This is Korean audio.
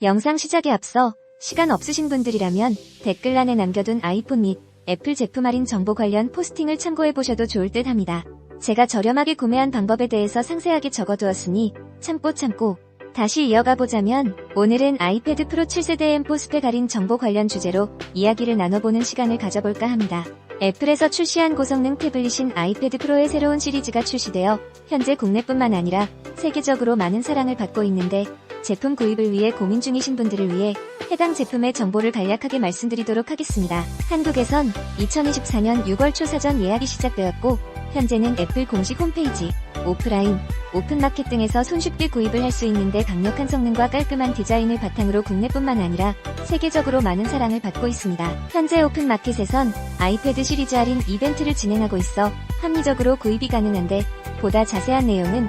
영상 시작에 앞서 시간 없으신 분들이라면 댓글란에 남겨둔 아이폰 및 애플 제품 할인 정보 관련 포스팅을 참고해보셔도 좋을 듯 합니다. 제가 저렴하게 구매한 방법에 대해서 상세하게 적어두었으니 참고 참고 다시 이어가 보자면 오늘은 아이패드 프로 7세대 M4 스펙 할인 정보 관련 주제로 이야기를 나눠보는 시간을 가져볼까 합니다. 애플에서 출시한 고성능 태블릿인 아이패드 프로의 새로운 시리즈가 출시되어 현재 국내뿐만 아니라 세계적으로 많은 사랑을 받고 있는데 제품 구입을 위해 고민 중이신 분들을 위해 해당 제품의 정보를 간략하게 말씀드리도록 하겠습니다. 한국에선 2024년 6월 초 사전 예약이 시작되었고 현재는 애플 공식 홈페이지, 오프라인, 오픈마켓 등에서 손쉽게 구입을 할 수 있는데 강력한 성능과 깔끔한 디자인을 바탕으로 국내뿐만 아니라 세계적으로 많은 사랑을 받고 있습니다. 현재 오픈마켓에선 아이패드 시리즈 할인 이벤트를 진행하고 있어 합리적으로 구입이 가능한데 보다 자세한 내용은